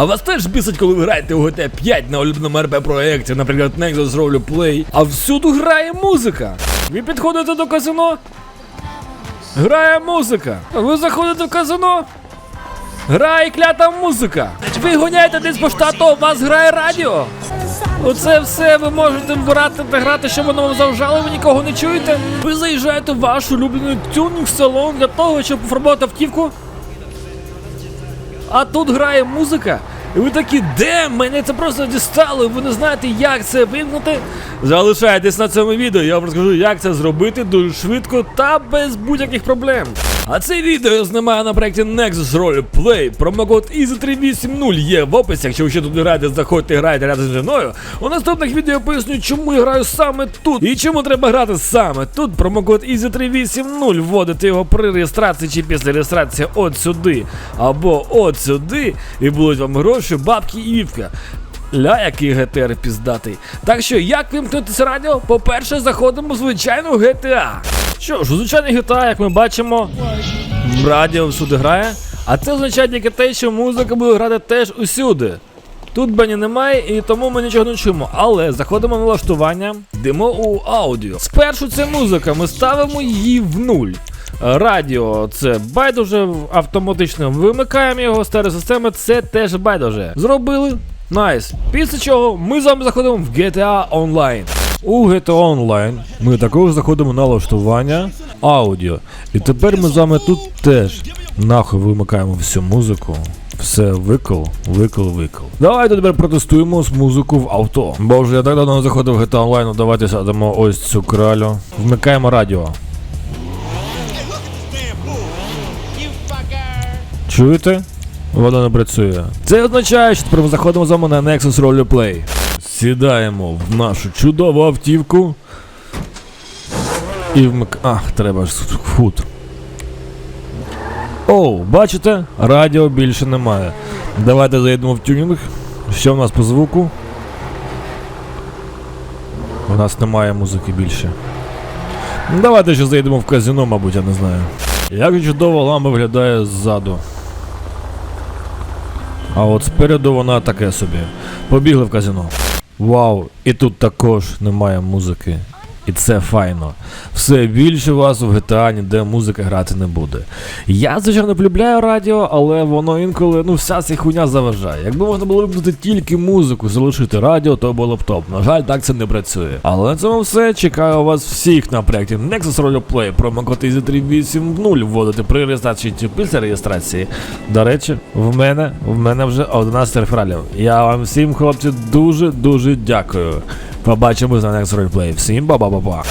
А вас теж бісить, коли ви граєте у GTA 5 на улюбленому РП проєкті, наприклад, Nexus Roleplay, а всюди грає музика. Ви підходите до казино? Грає музика. Ви заходите в казино? Грає клята музика. Ви гоняєте десь по штату, у вас грає радіо. Оце все ви можете вбирати та грати, щоб воно вам заважало, ви нікого не чуєте. Ви заїжджаєте в ваш улюблений тюнінг-салон для того, щоб пофарбувати автівку. А тут грає музика. І ви такі, де? Мене це просто дістало, ви не знаєте, як це вимкнути. Залишайтесь на цьому відео, я вам розкажу, як це зробити дуже швидко та без будь-яких проблем. А це відео я знімаю на проєкті Nexus Roleplay. Промокод EASY380 є в описі. Якщо ви ще тут граєте, заходьте і грайте рядом зі мною. У наступних відео я поясню, чому я граю саме тут і чому треба грати саме тут. Промокод EASY380 вводите його при реєстрації чи після реєстрації от сюди або от сюди, і будуть вам гроші, бабки і вівка. Ля, який ГТР піздатий. Так що, як вимкнутися радіо? По-перше, заходимо в звичайну GTA. Що ж, у звичайній GTA, як ми бачимо, радіо всюди грає. А це означає тільки те, що музика буде грати теж усюди. Тут Бені немає, і тому ми нічого не чуємо. Але заходимо на налаштування, йдемо у аудіо. Спершу це музика, ми ставимо її в нуль. Радіо це байдуже автоматично вимикаємо його, стереосистеми це теж байдуже. Зробили. Найс. Після чого ми з вами заходимо в GTA Online. У GTA Online ми також заходимо на налаштування аудіо. І тепер ми з вами тут теж нахуй вимикаємо всю музику. Все викол, викол, викол. Давайте тепер протестуємо з музику в авто. Боже, я так давно заходив в GTA Online, ну давайте садимо ось цю кралю. Вмикаємо радіо. Чуєте? Воно не працює. Це означає, що тепер ми заходимо з вами на Nexus Roleplay. Сідаємо в нашу чудову автівку. І вмик... Ах, треба ж фут. Оу, бачите? Радіо більше немає. Давайте заїдемо в тюнінг. Що в нас по звуку? У нас немає музики більше. Давайте ще заїдемо в казино, мабуть, я не знаю. Як чудово ламба виглядає ззаду. А от спереду вона таке собі. Побігли в казино. Вау, і тут також немає музики. І це файно. Все більше вас в GTA ніде музика грати не буде. Я, звичайно, полюбляю радіо, але воно інколи, ну, вся ця хуйня заважає. Якби можна було вимкнути тільки музику, залишити радіо, то було б топ. На жаль, так це не працює. Але на цьому все. Чекаю вас всіх на проєкті Nexus Roleplay. Промокод EASY380 вводити при реєстрації чи після реєстрації. До речі, в мене, в мене вже 11 рефералів. Я вам всім, хлопці, дуже-дуже дякую. Побачимось на Next Roleplay. Всім ба-ба-ба-ба.